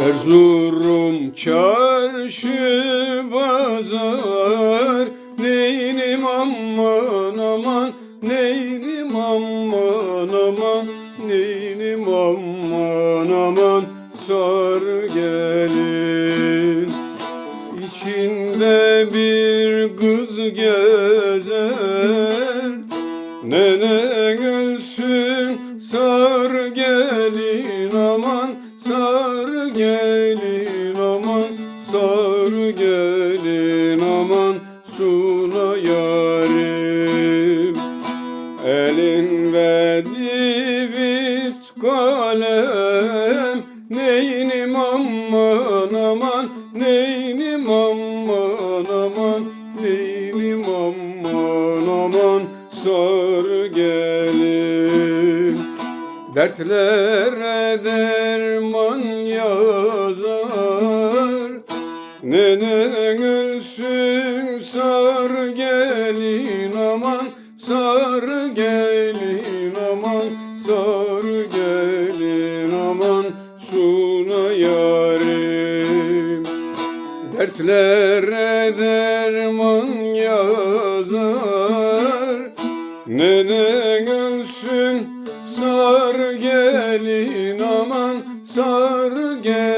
Erzurum çarşı pazar. Neynim aman aman Neynim aman aman Neynim aman aman. Sar gelin İçinde bir kız gezer. Nene gülsün sar gelin aman Suna yarim Elinde divit kalem Neynim aman aman Neynim aman aman Neynim aman aman Sar gelin. Dertlere derman yazar Nene gülsün sar Dertlere derman yazar Nene gülsün sar gelin aman Sar gelin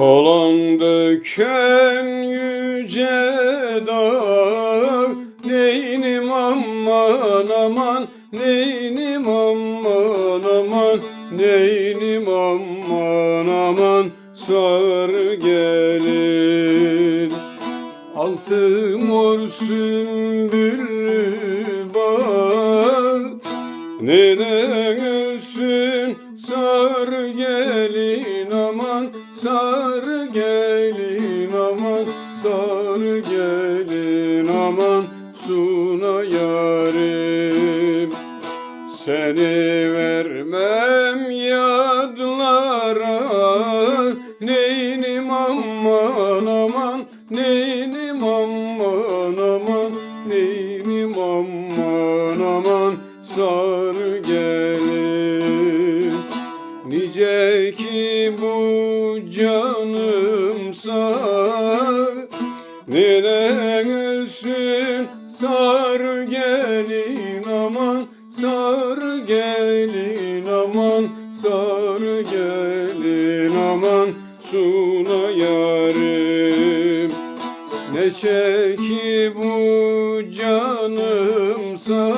Polan döken yüce dağ Neynim aman aman Neynim aman aman Neynim aman aman Sar gelin. Altı mor sümbüllü bağ Nene gülsün sar gelin gelin aman Suna yarim. Seni vermem yadlara Neynim aman aman Neynim aman Nene gülsün sar gelin aman Sar gelin aman Sar gelin aman Suna yarim. Ne çeki bu canımsa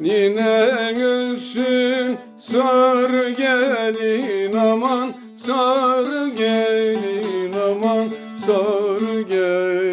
Nine gülsün sar gelin aman Hangi